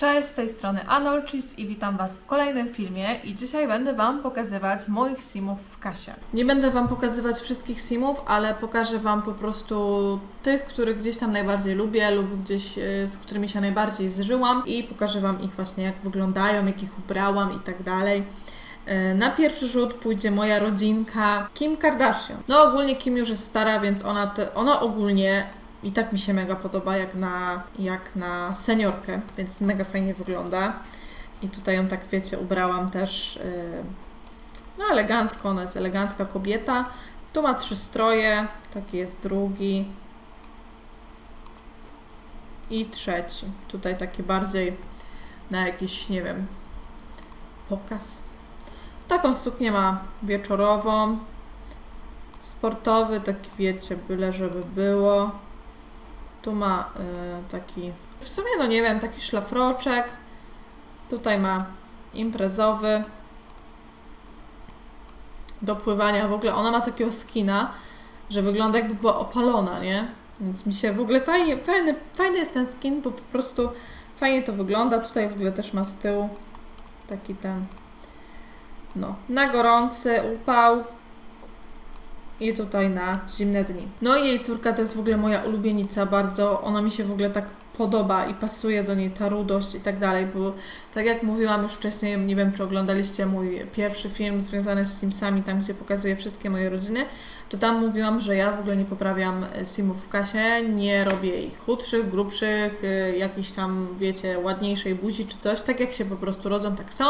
Cześć, z tej strony Anolchis i witam Was w kolejnym filmie i dzisiaj będę Wam pokazywać moich simów w kasie. Nie będę Wam pokazywać wszystkich simów, ale pokażę Wam po prostu tych, których gdzieś tam najbardziej lubię lub gdzieś y, z którymi się najbardziej zżyłam i pokażę Wam ich właśnie jak wyglądają, jak ich ubrałam i tak dalej. Y, Na pierwszy rzut pójdzie moja rodzinka Kim Kardashian. No ogólnie Kim już jest stara, więc ona, te, ona ogólnie i tak mi się mega podoba jak na, jak na seniorkę, więc mega fajnie wygląda. I tutaj ją tak wiecie, ubrałam też yy, no elegancko, ona jest elegancka kobieta. Tu ma trzy stroje, taki jest drugi i trzeci. Tutaj taki bardziej na jakiś, nie wiem, pokaz. Taką suknię ma wieczorową, sportowy, taki wiecie, byle żeby było. Tu ma y, taki, w sumie no nie wiem, taki szlafroczek. Tutaj ma imprezowy. Do pływania w ogóle. Ona ma takiego skina, że wygląda jakby była opalona, nie? Więc mi się w ogóle fajnie, fajny, fajny jest ten skin, bo po prostu fajnie to wygląda. Tutaj w ogóle też ma z tyłu taki ten, no, na gorący upał i tutaj na zimne dni. No i jej córka to jest w ogóle moja ulubienica bardzo. Ona mi się w ogóle tak podoba i pasuje do niej ta rudość i tak dalej, bo tak jak mówiłam już wcześniej, nie wiem czy oglądaliście mój pierwszy film związany z Simsami, tam gdzie pokazuję wszystkie moje rodziny, to tam mówiłam, że ja w ogóle nie poprawiam e, Simów w kasie, nie robię ich chudszych, grubszych, y, jakiejś tam, wiecie, ładniejszej buzi czy coś, tak jak się po prostu rodzą, tak są.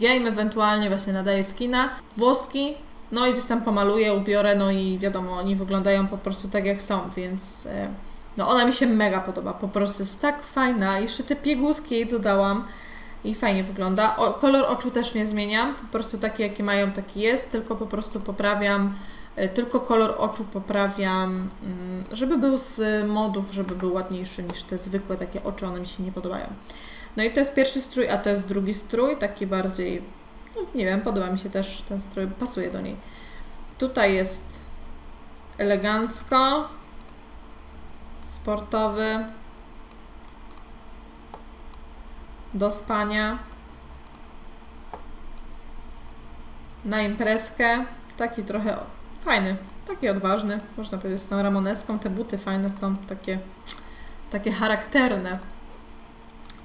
Ja im ewentualnie właśnie nadaję skina, włoski, no i gdzieś tam pomaluję, ubiorę, no i wiadomo, oni wyglądają po prostu tak jak są, więc e, no ona mi się mega podoba, po prostu jest tak fajna. Jeszcze te pieguski jej dodałam i fajnie wygląda. O, kolor oczu też nie zmieniam, po prostu taki jaki mają, taki jest, tylko po prostu poprawiam, e, tylko kolor oczu poprawiam, mm, żeby był z modów, żeby był ładniejszy niż te zwykłe takie oczy, one mi się nie podobają. No i to jest pierwszy strój, a to jest drugi strój, taki bardziej no, nie wiem, podoba mi się też ten strój, pasuje do niej. Tutaj jest elegancko, sportowy, do spania, na imprezkę, taki trochę fajny, taki odważny, można powiedzieć z tą ramoneską, te buty fajne są, takie, takie charakterne.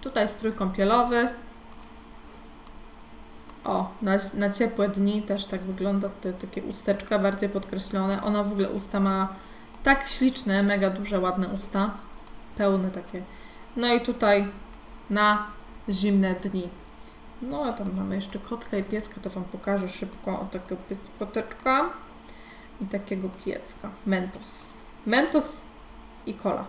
Tutaj strój kąpielowy, o, na, na ciepłe dni też tak wygląda te takie usteczka bardziej podkreślone. Ona w ogóle usta ma tak śliczne, mega duże, ładne usta. Pełne takie. No i tutaj na zimne dni. No a tam mamy jeszcze kotka i pieska, to Wam pokażę szybko o takiego koteczka i takiego pieska. Mentos. Mentos i kola.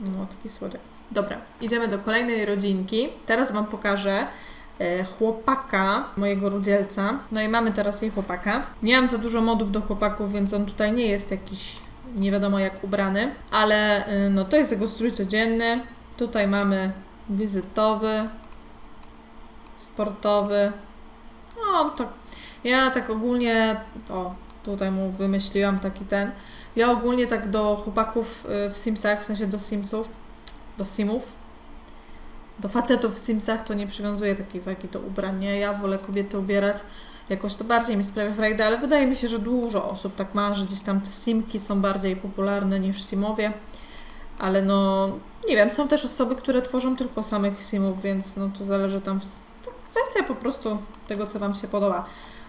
No, taki słodek. Dobra, idziemy do kolejnej rodzinki. Teraz Wam pokażę chłopaka mojego rudzielca. No i mamy teraz jej chłopaka. Nie mam za dużo modów do chłopaków, więc on tutaj nie jest jakiś nie wiadomo jak ubrany, ale e, no to jest jego strój codzienny. Tutaj mamy wizytowy, sportowy. No tak, ja tak ogólnie, o tutaj mu wymyśliłam taki ten. Ja ogólnie tak do chłopaków y, w Simsach, w sensie do Simsów, do Simów, do facetów w Simsach to nie przywiązuję takiej wagi do ubrań. Ja wolę kobiety ubierać jakoś to bardziej mi sprawia frajdę, ale wydaje mi się, że dużo osób tak ma, że gdzieś tam te Simki są bardziej popularne niż Simowie. Ale no, nie wiem, są też osoby, które tworzą tylko samych Simów, więc no to zależy tam, to kwestia po prostu tego, co Wam się podoba.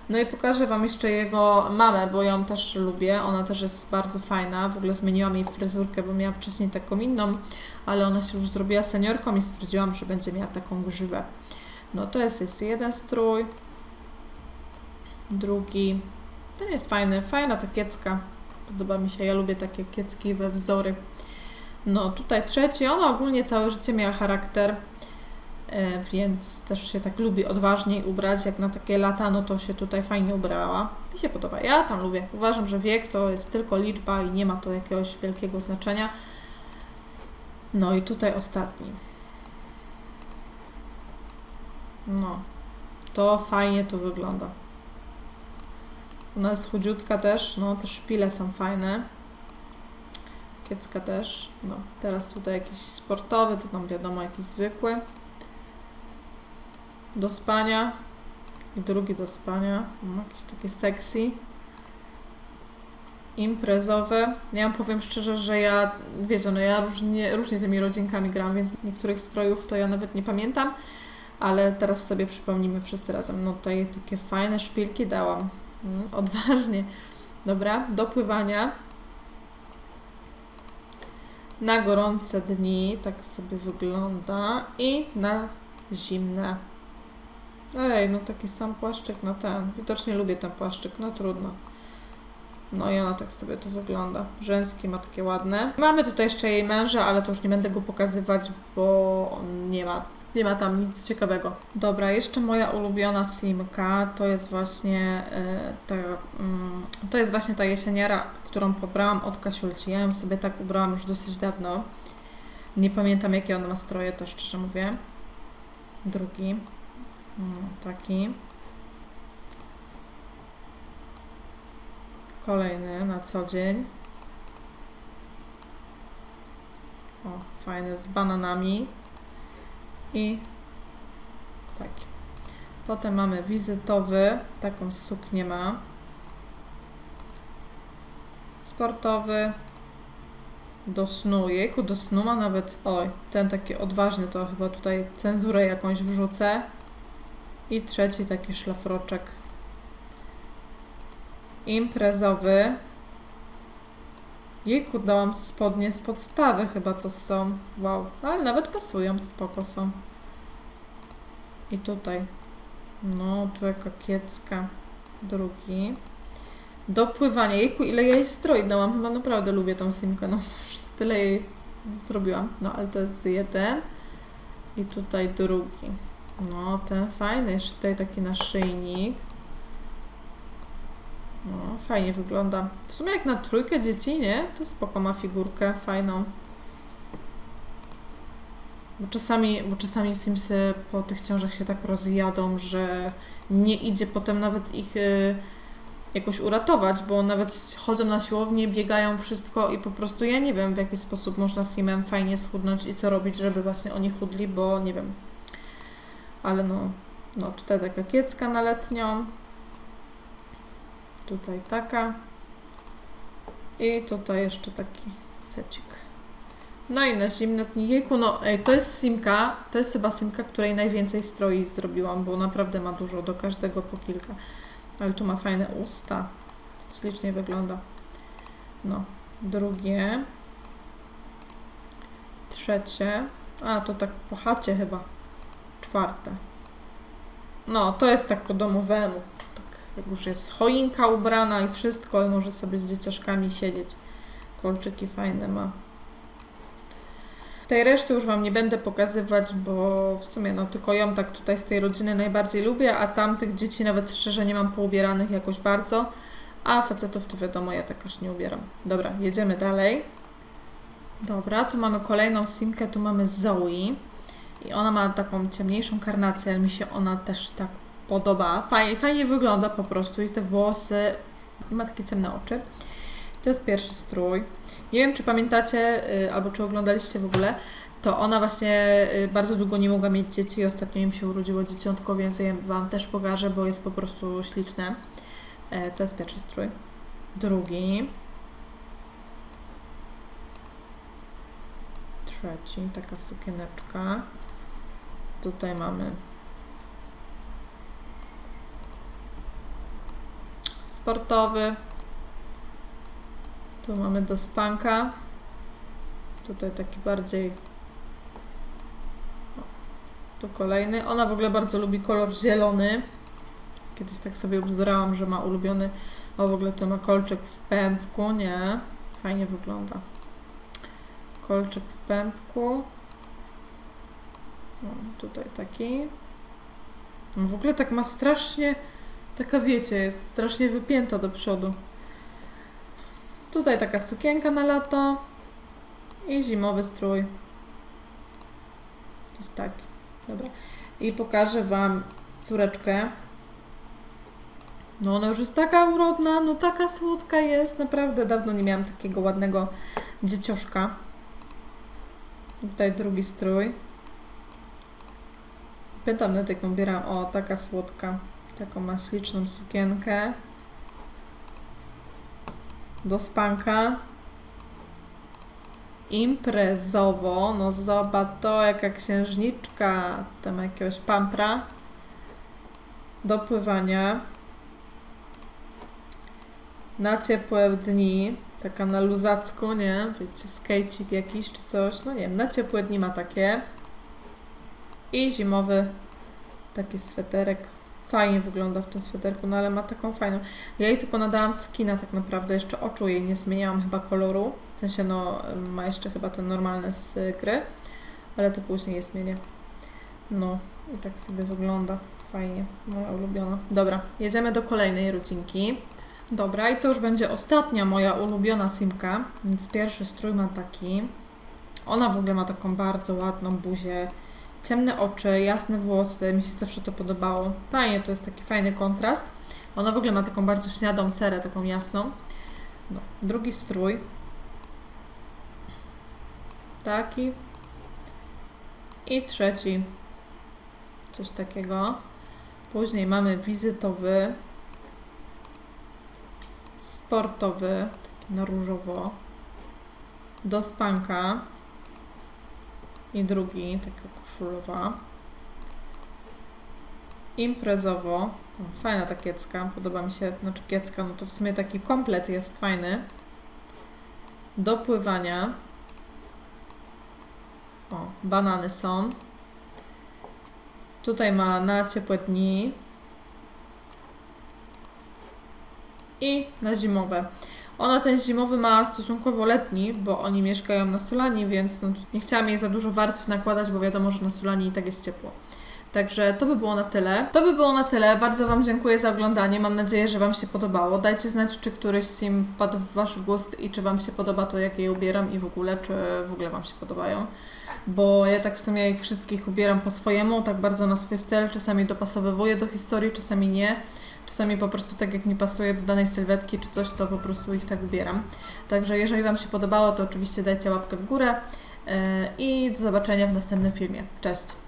No i pokażę Wam jeszcze jego mamę, bo ją też lubię. Ona też jest bardzo fajna. W ogóle zmieniłam jej fryzurkę, bo miała wcześniej taką inną, ale ona się już zrobiła seniorką i stwierdziłam, że będzie miała taką grzywę. No to jest, jest jeden strój, drugi. Ten jest fajny, fajna ta kiecka. Podoba mi się, ja lubię takie kiecki we wzory. No tutaj trzeci, ona ogólnie całe życie miała charakter. E, więc też się tak lubi odważniej ubrać, jak na takie lata, no to się tutaj fajnie ubrała. Mi się podoba, ja tam lubię. Uważam, że wiek to jest tylko liczba i nie ma to jakiegoś wielkiego znaczenia. No i tutaj ostatni. No, to fajnie to wygląda. Ona jest chudziutka też, no te szpile są fajne. Kiecka też. No, teraz tutaj jakiś sportowy, to tam wiadomo, jakiś zwykły. Do spania. I drugi do spania. No, jakiś taki sexy. Imprezowy. Ja wam powiem szczerze, że ja, wiecie, no ja różnie, różnie tymi rodzinkami gram, więc niektórych strojów to ja nawet nie pamiętam. Ale teraz sobie przypomnimy wszyscy razem. No tutaj takie fajne szpilki dałam. Mm, odważnie. Dobra, do pływania. Na gorące dni, tak sobie wygląda. I na zimne. Ej, no taki sam płaszczyk na ten. Widocznie lubię ten płaszczyk, no trudno. No i ona tak sobie to wygląda. Rzęski ma takie ładne. Mamy tutaj jeszcze jej męża, ale to już nie będę go pokazywać, bo on nie ma, nie ma tam nic ciekawego. Dobra, jeszcze moja ulubiona simka to jest właśnie e, ta, mm, to jest właśnie ta jesieniara, którą pobrałam od Kasiulci. Ja ją sobie tak ubrałam już dosyć dawno. Nie pamiętam jakie ona ma stroje, to szczerze mówię. Drugi. No, taki. Kolejny na co dzień. O, fajny z bananami. I taki. Potem mamy wizytowy, taką suknię ma. Sportowy. Do snu. Jejku, do snu ma nawet. Oj, ten taki odważny, to chyba tutaj cenzurę jakąś wrzucę. I trzeci taki szlafroczek imprezowy. Jejku, dałam spodnie z podstawy chyba to są. Wow, ale nawet pasują, spoko są. I tutaj. No, tu jaka kiecka. Drugi. Do pływania. Jejku, ile ja jej stroi dałam. Chyba naprawdę lubię tą simkę. No, tyle jej zrobiłam. No, ale to jest jeden. I tutaj drugi. No, ten fajny. Jeszcze tutaj taki naszyjnik. No, fajnie wygląda. W sumie jak na trójkę dzieci, nie? To spoko ma figurkę fajną. Bo czasami, bo czasami Simsy po tych ciążach się tak rozjadą, że nie idzie potem nawet ich y, jakoś uratować, bo nawet chodzą na siłownię, biegają wszystko i po prostu ja nie wiem w jaki sposób można z Simem fajnie schudnąć i co robić, żeby właśnie oni chudli, bo nie wiem. Ale no, no tutaj taka kiecka na letnią. Tutaj taka. I tutaj jeszcze taki secik. No i na zimne dni. Jejku, no ej, to jest simka. To jest chyba simka, której najwięcej stroi zrobiłam, bo naprawdę ma dużo, do każdego po kilka. Ale tu ma fajne usta. Ślicznie wygląda. No, drugie. Trzecie. A, to tak po chacie chyba. Czwarte. No, to jest tak po domowemu jak już jest choinka ubrana i wszystko, i może sobie z dzieciaszkami siedzieć. Kolczyki fajne ma. Tej reszty już Wam nie będę pokazywać, bo w sumie no tylko ją tak tutaj z tej rodziny najbardziej lubię, a tamtych dzieci nawet szczerze nie mam poubieranych jakoś bardzo, a facetów to wiadomo, ja tak aż nie ubieram. Dobra, jedziemy dalej. Dobra, tu mamy kolejną simkę, tu mamy Zoe i ona ma taką ciemniejszą karnację, ale mi się ona też tak podoba. Fajnie, fajnie wygląda po prostu i te włosy. I ma takie ciemne oczy. To jest pierwszy strój. Nie wiem, czy pamiętacie, y, albo czy oglądaliście w ogóle, to ona właśnie y, bardzo długo nie mogła mieć dzieci i ostatnio im się urodziło dzieciątko, więc ja Wam też pokażę, bo jest po prostu śliczne. E, to jest pierwszy strój. Drugi. Trzeci, taka sukieneczka. Tutaj mamy sportowy. Tu mamy do spanka. Tutaj taki bardziej. O, tu kolejny. Ona w ogóle bardzo lubi kolor zielony. Kiedyś tak sobie obzorałam, że ma ulubiony. O, w ogóle to ma kolczyk w pępku. Nie. Fajnie wygląda. Kolczyk w pępku. O, tutaj taki. No, w ogóle tak ma strasznie Taka wiecie, jest strasznie wypięta do przodu. Tutaj taka sukienka na lato i zimowy strój. Coś tak. Dobra. I pokażę Wam córeczkę. No ona już jest taka urodna, no taka słodka jest. Naprawdę dawno nie miałam takiego ładnego dziecioszka. Tutaj drugi strój. Pytam na taką ubieram. O, taka słodka. Taką ma śliczną sukienkę. Do spanka. Imprezowo. No zobacz to, jaka księżniczka. Tam jakiegoś pampra. Do pływania. Na ciepłe dni. Taka na luzacku, nie? Wiecie, skejcik jakiś czy coś. No nie wiem, na ciepłe dni ma takie. I zimowy taki sweterek. Fajnie wygląda w tym sweterku, no ale ma taką fajną. Ja jej tylko nadałam skina tak naprawdę, jeszcze oczu jej nie zmieniałam chyba koloru. W sensie no ma jeszcze chyba ten normalny z gry, ale to później je zmienię. No i tak sobie wygląda. Fajnie, moja ulubiona. Dobra, jedziemy do kolejnej rodzinki. Dobra, i to już będzie ostatnia moja ulubiona simka, więc pierwszy strój ma taki. Ona w ogóle ma taką bardzo ładną buzię, ciemne oczy, jasne włosy, mi się zawsze to podobało. Fajnie, to jest taki fajny kontrast. Ona w ogóle ma taką bardzo śniadą cerę, taką jasną. No, drugi strój. Taki. I trzeci. Coś takiego. Później mamy wizytowy. Sportowy. Taki na różowo. Do spanka. I drugi, taka koszulowa. Imprezowo. Fajna ta kiecka, podoba mi się, znaczy kiecka, no to w sumie taki komplet jest fajny. Do pływania. O, banany są. Tutaj ma na ciepłe dni. I na zimowe. Ona ten zimowy ma stosunkowo letni, bo oni mieszkają na Solanii, więc no, nie chciałam jej za dużo warstw nakładać, bo wiadomo, że na Solanii i tak jest ciepło. Także to by było na tyle. To by było na tyle. Bardzo Wam dziękuję za oglądanie. Mam nadzieję, że Wam się podobało. Dajcie znać, czy któryś sim wpadł w Wasz gust i czy Wam się podoba to, jak je ubieram i w ogóle, czy w ogóle Wam się podobają. Bo ja tak w sumie ich wszystkich ubieram po swojemu, tak bardzo na swój styl. Czasami dopasowywuję do historii, czasami nie. Czasami po prostu tak jak mi pasuje do danej sylwetki czy coś, to po prostu ich tak ubieram. Także jeżeli Wam się podobało, to oczywiście dajcie łapkę w górę yy, i do zobaczenia w następnym filmie. Cześć!